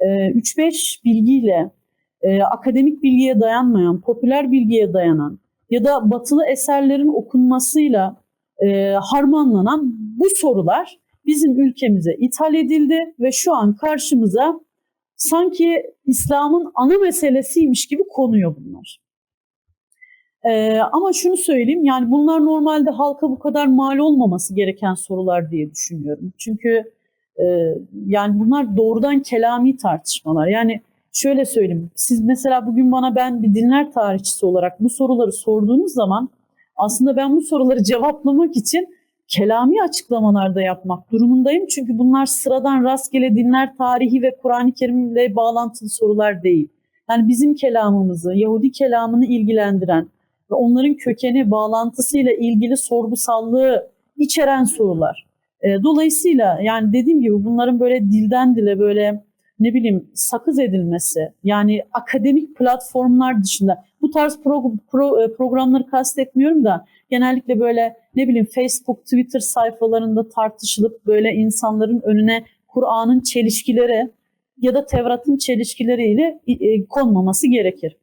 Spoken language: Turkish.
e, 3-5 bilgiyle, e, akademik bilgiye dayanmayan, popüler bilgiye dayanan ya da batılı eserlerin okunmasıyla e, harmanlanan bu sorular bizim ülkemize ithal edildi ve şu an karşımıza sanki İslam'ın ana meselesiymiş gibi konuyor bunlar. Ee, ama şunu söyleyeyim yani bunlar normalde halka bu kadar mal olmaması gereken sorular diye düşünüyorum. Çünkü yani bunlar doğrudan kelami tartışmalar. Yani şöyle söyleyeyim siz mesela bugün bana ben bir dinler tarihçisi olarak bu soruları sorduğunuz zaman aslında ben bu soruları cevaplamak için kelami açıklamalarda yapmak durumundayım. Çünkü bunlar sıradan rastgele dinler tarihi ve Kur'an-ı Kerim'le bağlantılı sorular değil. Yani bizim kelamımızı, Yahudi kelamını ilgilendiren ve onların kökeni bağlantısıyla ilgili sorgusallığı içeren sorular. Dolayısıyla yani dediğim gibi bunların böyle dilden dile böyle ne bileyim sakız edilmesi yani akademik platformlar dışında bu tarz pro, pro, programları kastetmiyorum da genellikle böyle ne bileyim Facebook, Twitter sayfalarında tartışılıp böyle insanların önüne Kur'an'ın çelişkileri ya da Tevrat'ın çelişkileriyle e, konmaması gerekir.